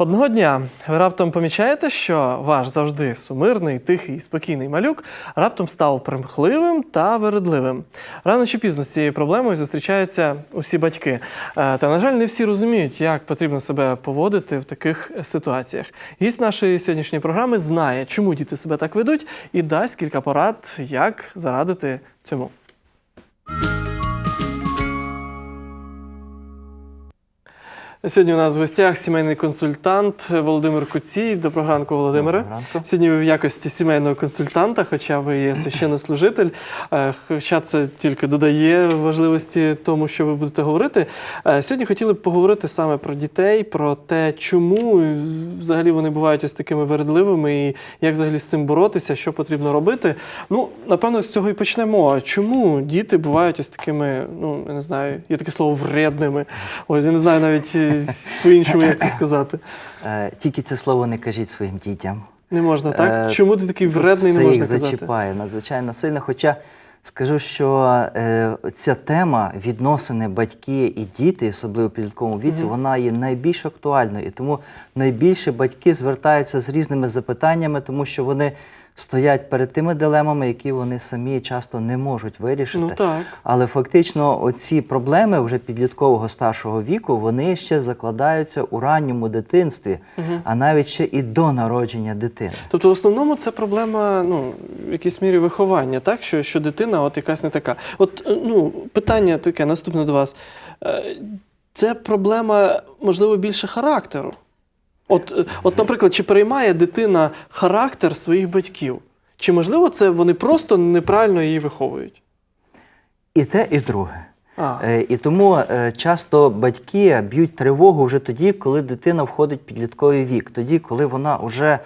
Одного дня ви раптом помічаєте, що ваш завжди сумирний, тихий і спокійний малюк раптом став примхливим та вередливим. Рано чи пізно з цією проблемою зустрічаються усі батьки. Е, Та, на жаль, не всі розуміють, як потрібно себе поводити в таких ситуаціях. Гість нашої сьогоднішньої програми знає, чому діти себе так ведуть, і дасть кілька порад, як зарадити цьому. Сьогодні у нас в гостях сімейний консультант Володимир Куцій. Доброго ранку, Володимире. Доброго ранку. Сьогодні ви в якості сімейного консультанта, хоча ви є священнослужитель, е, хоча це тільки додає важливості тому, що ви будете говорити. Е, Сьогодні хотіли б поговорити саме про дітей, про те, чому взагалі вони бувають ось такими вередливими, і як взагалі з цим боротися, що потрібно робити. Ну, напевно, з цього і почнемо. Чому діти бувають ось такими, ну я не знаю, є таке слово вредними. Ось я не знаю навіть по-іншому, як це сказати. Е, Тільки це слово не кажіть своїм дітям. Не можна, так? Е, Чому ти такий вредний, це не можна їх казати? зачіпає надзвичайно сильно. Хоча скажу, що е, ця тема відносини батьки і діти, особливо в підлітковому віці, Мгм. вона є найбільш актуальною. І тому найбільше батьки звертаються з різними запитаннями, тому що вони стоять перед тими дилемами, які вони самі часто не можуть вирішити. Ну так. Але фактично оці проблеми вже підліткового старшого віку вони ще закладаються у ранньому дитинстві, Мгм. а навіть ще і до народження дитини. Тобто, в основному це проблема, ну, в якійсь мірі виховання, так? Що, що дитина от якась не така. От е, ну, питання таке наступне до вас. Е, Це проблема, можливо, більше характеру. От, е, от, наприклад, чи переймає дитина характер своїх батьків? Чи можливо це вони просто неправильно її виховують? І те, і друге. А, Е, І тому е, часто батьки б'ють тривогу вже тоді, коли дитина входить в підлітковий вік, тоді, коли вона вже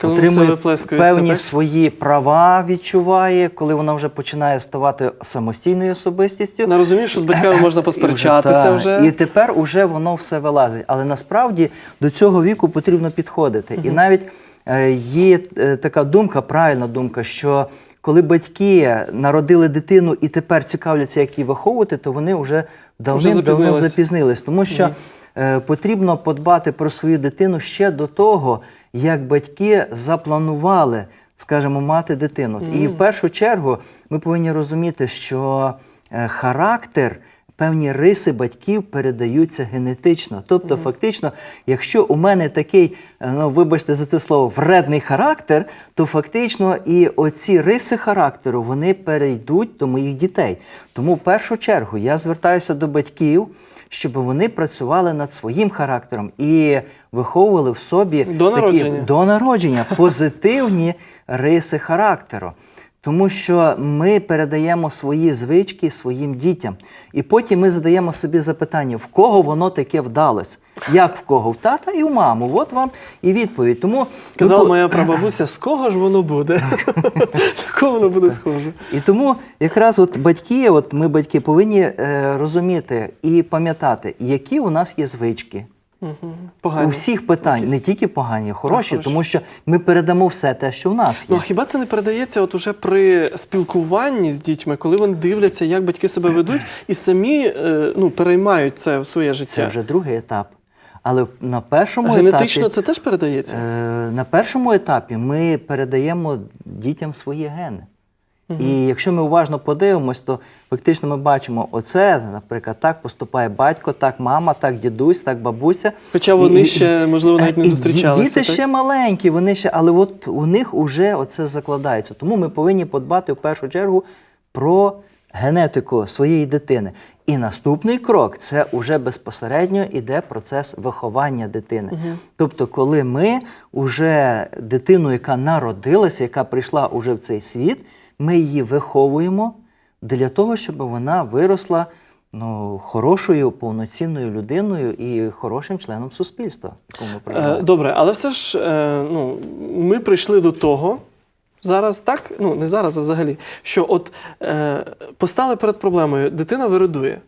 Коли отримує певні так? свої права, відчуває, коли вона вже починає ставати самостійною особистістю. не розумію, що з батьками можна І посперечатися та, вже. І тепер уже воно все вилазить. Але насправді до цього віку потрібно підходити. І навіть е, є е, така думка, правильна думка, що коли батьки народили дитину і тепер цікавляться, як її виховувати, то вони вже давним-давно запізнились. Тому що е, потрібно подбати про свою дитину ще до того, як батьки запланували, скажімо, мати дитину. І в першу чергу ми повинні розуміти, що е, характер. Певні риси батьків передаються генетично. Тобто, фактично, якщо у мене такий, е, ну вибачте за це слово, вредний характер, то фактично і оці риси характеру вони перейдуть до моїх дітей. Тому в першу чергу я звертаюся до батьків, щоб вони працювали над своїм характером і виховували в собі До народження. такі до народження позитивні риси характеру. Тому що ми передаємо свої звички своїм дітям. І потім ми задаємо собі запитання, в кого воно таке вдалося? Як в кого? В тата і в маму. От вам і відповідь. Тому Казала по- моя прабабуся, з кого ж воно буде? На кого воно буде схоже? І тому якраз от батьки, от ми батьки повинні е, розуміти і пам'ятати, які у нас є звички. Мгм. У всіх питань, Якісь. не тільки погані, а хороші, хороші. тому що ми передамо все те, що в нас Ну є. а хіба це не передається от уже при спілкуванні з дітьми, коли вони дивляться, як батьки себе ведуть, і самі е, ну, переймають це в своє життя? Це вже другий етап. Але на першому Генетично етапі, це теж передається? е, на першому етапі ми передаємо дітям свої гени. І якщо ми уважно подивимось, то фактично ми бачимо, оце, наприклад, так поступає батько, так мама, так дідусь, так бабуся. Хоча вони І- ще, можливо, навіть не зустрічалися. Діти так? ще маленькі, вони ще, але от у них вже оце закладається. Тому ми повинні подбати в першу чергу про генетику своєї дитини. І наступний крок це вже безпосередньо іде процес виховання дитини. Тобто, коли ми вже дитину, яка народилася, яка прийшла уже в цей світ, ми її виховуємо для того, щоб вона виросла ну, хорошою, повноцінною людиною і хорошим членом суспільства, ми Е. Добре, але все ж е, ну, ми прийшли до того. Зараз так, ну не зараз, а взагалі, що от е, постали перед проблемою, дитина виридує.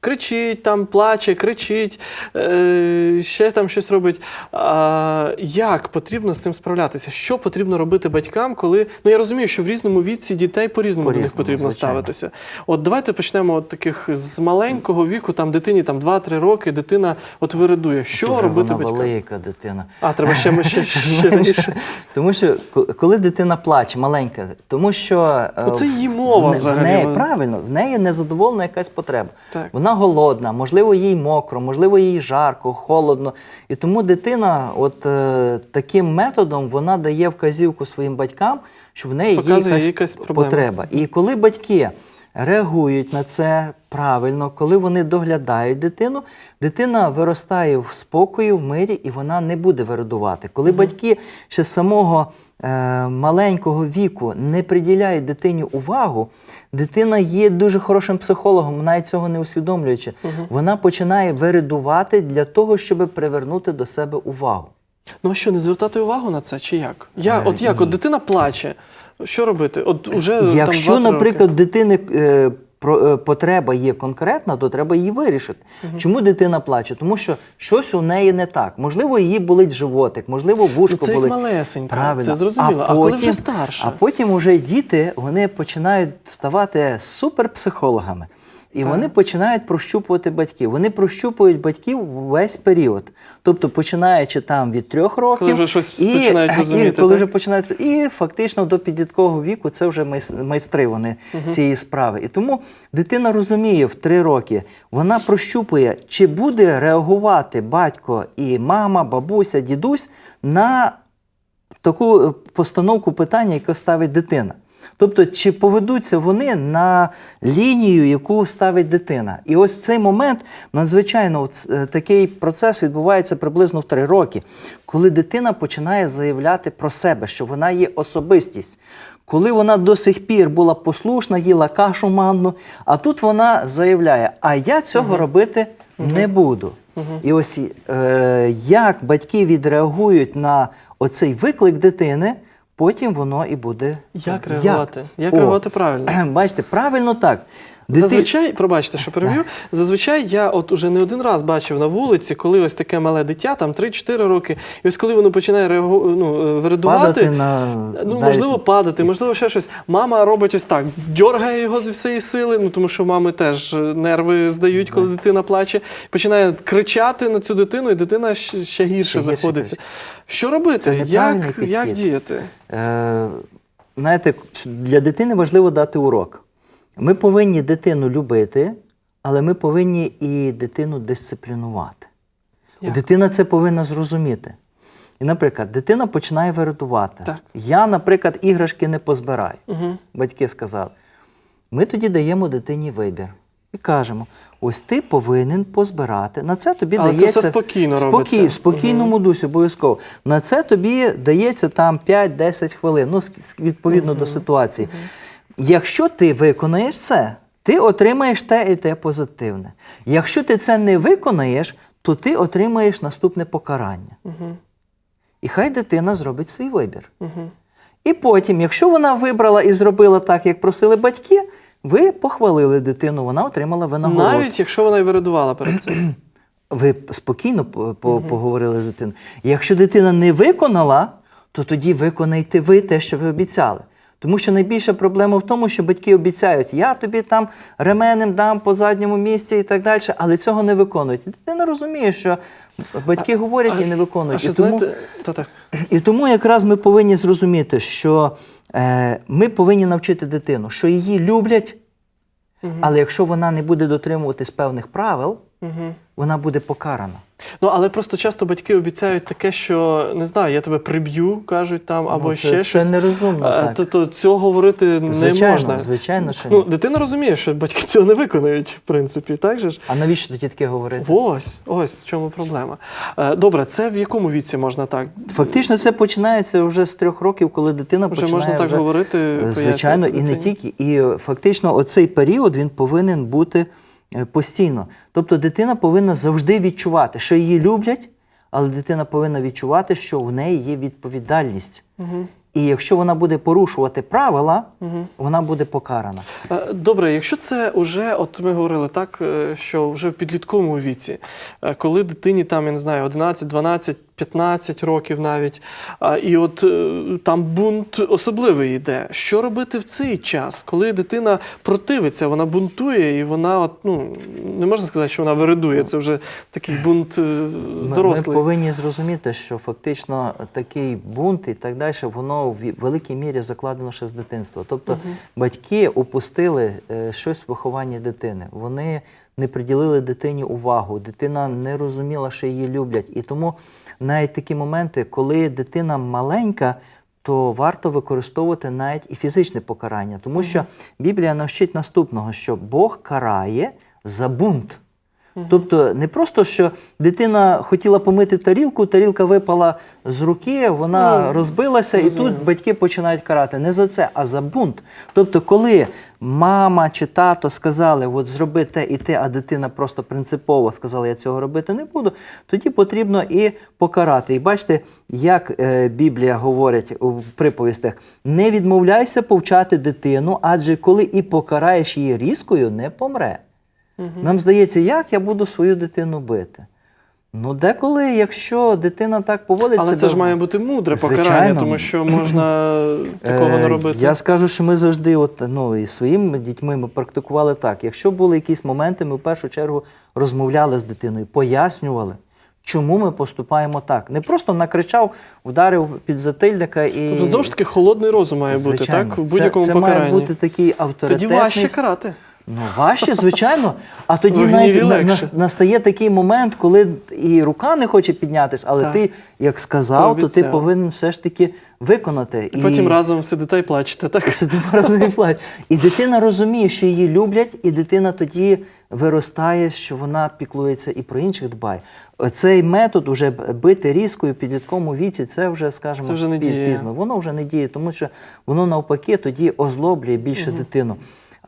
Кричить, там плаче, кричить, е, ще там щось робить. А, як потрібно з цим справлятися? Що потрібно робити батькам, коли. Ну я розумію, що в різному віці дітей по-різному до них потрібно звичайно. ставитися. От давайте почнемо от таких з маленького віку, там дитині там 2-3 роки, дитина от виридує. Що Дуже робити вона батькам? велика дитина. А, треба ще, ще, ще раніше. Тому що коли дитина плаче, маленька, тому що е, Оце її мова в, взагалі. В неї, правильно, в неї незадоволена якась потреба. Так. Вона голодна, можливо, їй мокро, можливо, їй жарко, холодно. І тому дитина, от е, таким методом, вона дає вказівку своїм батькам, що в неї Показує є якась, якась проблема. потреба. І коли батьки реагують на це правильно, коли вони доглядають дитину, дитина виростає в спокої, в мирі, і вона не буде вирадувати. Коли батьки ще з самого е, маленького віку не приділяють дитині увагу, дитина є дуже хорошим психологом, навіть цього не усвідомлюючи. Вона починає виридувати для того, щоб привернути до себе увагу. Ну а що, не звертати увагу на це чи як? Я, Е, от як, от дитина плаче. Що робити? От уже Якщо, там наприклад, роки. дитини е, про, е, потреба є конкретна, то треба її вирішити. Чому дитина плаче? Тому що щось у неї не так. Можливо, її болить животик, можливо, вушко це болить. малесенька, Правильно. це зрозуміло. А, коли вже старша? А потім уже діти вони починають ставати суперпсихологами. І Так. вони починають прощупувати батьків. Вони прощупують батьків весь період. Тобто, починаючи там від трьох років, Коли вже щось і, починають і розуміти, коли так? вже починають і фактично до підліткового віку це вже майстри вони цієї справи. І тому дитина розуміє в три роки, вона прощупує, чи буде реагувати батько і мама, бабуся, дідусь на таку е, постановку питання, яку ставить дитина. Тобто, чи поведуться вони на лінію, яку ставить дитина. І ось в цей момент надзвичайно е, такий процес відбувається приблизно в три роки, коли дитина починає заявляти про себе, що вона є особистість. Коли вона до сих пір була послушна, їла кашу манну, а тут вона заявляє: а я цього робити не буду. І ось е, як батьки відреагують на оцей виклик дитини, потім воно і буде. Як реагувати? Як як реагувати правильно? Бачите, правильно так. Дити- Зазвичай, пробачте, що переб'ю. Зазвичай я от уже не один раз бачив на вулиці, коли ось таке мале дитя, там 3-4 роки, і ось коли воно починає реагу... ну, е, на Ну, можливо, падати, можливо, ще щось. Мама робить ось так, дьоргає його з всієї сили, ну тому що мами теж е, нерви здають, коли дитина плаче, починає кричати на цю дитину, і дитина ще гірше Ще заходиться. Що робити? Це Як, як діяти? Е, знаєте, для дитини важливо дати урок. Ми повинні дитину любити, але ми повинні і дитину дисциплінувати. Як? Дитина це повинна зрозуміти. І, наприклад, дитина починає виридувати. Так. Я, наприклад, іграшки не позбираю. Угу. Батьки сказали. Ми тоді даємо дитині вибір. І кажемо: ось ти повинен позбирати. На це тобі Але це дається все спокійно спокій, робиться. в спокійному дусі, обов'язково. На це тобі дається там 5-10 хвилин, ну, відповідно до ситуації. Якщо ти виконаєш це, ти отримаєш те і те позитивне. Якщо ти це не виконаєш, то ти отримаєш наступне покарання. Угу. І хай дитина зробить свій вибір. Угу. І потім, якщо вона вибрала і зробила так, як просили батьки, ви похвалили дитину, вона отримала винагороду. Навіть якщо вона і виридувала перед цим. Ви спокійно по- по- поговорили з дитиною. Якщо дитина не виконала, то тоді виконайте ви те, що ви обіцяли. Тому що найбільша проблема в тому, що батьки обіцяють, я тобі там ременем дам по задньому місці і так далі, але цього не виконують. Дитина розуміє, що батьки говорять і не А виконують. і, тому, знаєте, та так. і тому якраз ми повинні зрозуміти, що е, ми повинні навчити дитину, що її люблять, Мгм. але якщо вона не буде дотримуватись певних правил, Угу. вона буде покарана. Ну, але просто часто батьки обіцяють таке, що не знаю, я тебе приб'ю, кажуть там, або Ну, це, ще це щось. нерозумно. А, так. То, то цього говорити не можна. звичайно, що Ну, дитина розуміє, що батьки цього не виконують, в принципі, так же ж? А навіщо тоді таке говорити? Ось, ось в чому проблема. Е, Добре, це в якому віці можна так? Фактично, це починається вже з трьох років, коли дитина Вже починає можна так вже, говорити. е, звичайно, і не тільки. І е, фактично, оцей період він повинен бути е, постійно. Тобто, дитина повинна завжди відчувати, що її люблять, але дитина повинна відчувати, що в неї є відповідальність. Мгм. І якщо вона буде порушувати правила, Мгм. вона буде покарана. Е, Добре, якщо це вже, от ми говорили так, е, що вже в підлітковому віці, е, коли дитині там, я не знаю, 11, 12, 15 років навіть, а, і от е, там бунт особливий йде. Що робити в цей час, коли дитина противиться, вона бунтує, і вона, от, ну, не можна сказати, що вона виридує, це вже такий бунт е, Ми, дорослий. ми повинні зрозуміти, що фактично такий бунт і так далі, воно в великій мірі закладено ще з дитинства. Тобто батьки упустили е, щось в вихованні дитини. Вони не приділили дитині увагу, дитина не розуміла, що її люблять. І тому навіть такі моменти, коли дитина маленька, то варто використовувати навіть і фізичне покарання, тому що Біблія навчить наступного, що Бог карає за бунт. Тобто не просто, що дитина хотіла помити тарілку, тарілка випала з руки, вона Ну, розбилася, і тут батьки починають карати не за це, а за бунт. Тобто, коли мама чи тато сказали, от зроби те і те, а дитина просто принципово сказала, я цього робити не буду, тоді потрібно і покарати. І бачите, як е, Біблія говорить у приповістях: не відмовляйся повчати дитину, адже коли і покараєш її різкою, не помре. Нам здається, як я буду свою дитину бити? Ну, деколи, якщо дитина так поводиться. Але це ж має бути мудре покарання, тому що можна такого не Е, робити. Я скажу, що ми завжди, от, ну, і своїми дітьми ми практикували так. Якщо були якісь моменти, ми в першу чергу розмовляли з дитиною, пояснювали. Чому ми поступаємо так? Не просто накричав, вдарив під затильника і. Тобто, знову ж таки, холодний розум має бути, так? В будь-якому це, це покаранні. має бути такий Тоді важче карати. Ну, важче, звичайно. А тоді В навіть на- легше. нас- настає такий момент, коли і рука не хоче піднятися, але Так. ти, як сказав, то ти Пообіцяв. повинен все ж таки виконати. І потім разом сидите і плачете, так? сидимо разом і плачемо. І дитина розуміє, що її люблять, і дитина тоді виростає, що вона піклується і про інших дбає. Цей метод уже бити різкою в підлітковому віці, це вже, скажімо, Це вже не пі- діє. пізно. Воно вже не діє, тому що воно навпаки тоді озлоблює більше дитину.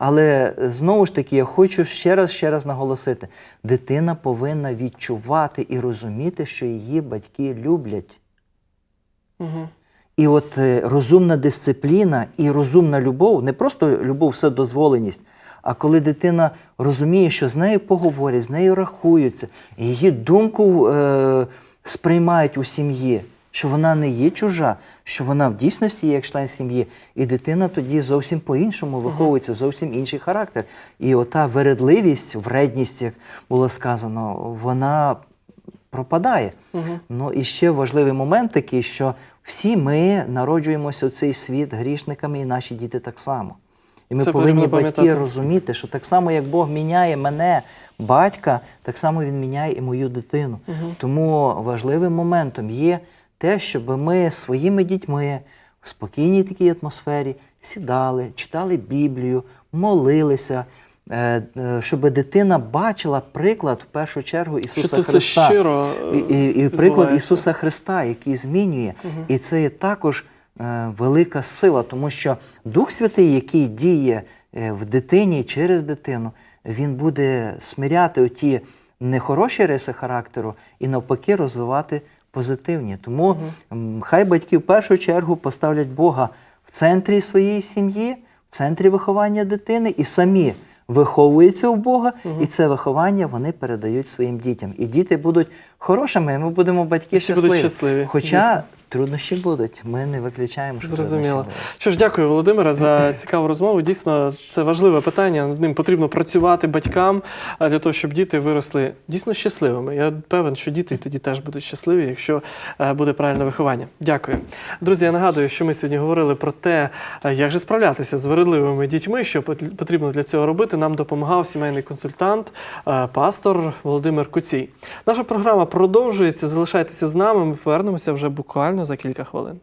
Але е, знову ж таки, я хочу ще раз ще раз наголосити: дитина повинна відчувати і розуміти, що її батьки люблять. Угу. І от е, розумна дисципліна і розумна любов, не просто любов, вседозволеність, а коли дитина розуміє, що з нею поговорять, з нею рахуються, її думку е, сприймають у сім'ї, що вона не є чужа, що вона в дійсності є як член сім'ї, і дитина тоді зовсім по-іншому виховується, зовсім інший характер. І ота вередливість, вредність, як було сказано, вона пропадає. Угу. Ну і ще важливий момент такий, що всі ми народжуємося в цей світ грішниками, і наші діти так само. І ми Це повинні батьки розуміти, що так само, як Бог міняє мене, батька, так само Він міняє і мою дитину. Мгм. Тому важливим моментом є те, щоб ми своїми дітьми в спокійній такій атмосфері сідали, читали Біблію, молилися. е, е, Щоб дитина бачила приклад в першу чергу Ісуса Що це все Христа. щиро І, і, і приклад. Ісуса Христа, який змінює. Мгм. І це є також е, велика сила, тому що Дух Святий, який діє е, в дитині через дитину, він буде смиряти оті нехороші риси характеру і навпаки розвивати позитивні. Тому угу. хай батьки в першу чергу поставлять Бога в центрі своєї сім'ї, в центрі виховання дитини і самі виховуються у Бога, і це виховання вони передають своїм дітям. І діти будуть хорошими, і ми будемо батьки щасливі. щасливі, Хоча дійсно. Труднощі будуть, ми не виключаємо, що Зрозуміло. Що ж, дякую, Володимире, за цікаву розмову. Дійсно, це важливе питання. Над ним потрібно працювати батькам для того, щоб діти виросли дійсно щасливими. Я певен, що діти тоді теж будуть щасливі, якщо е, буде правильне виховання. Дякую. Друзі, я нагадую, що ми сьогодні говорили про те, е, як же справлятися з вередливими дітьми, що потрібно для цього робити. Нам допомагав сімейний консультант, е, пастор Володимир Куцій. Наша програма продовжується. Залишайтеся з нами. Ми повернемося вже буквально за кілька хвилин.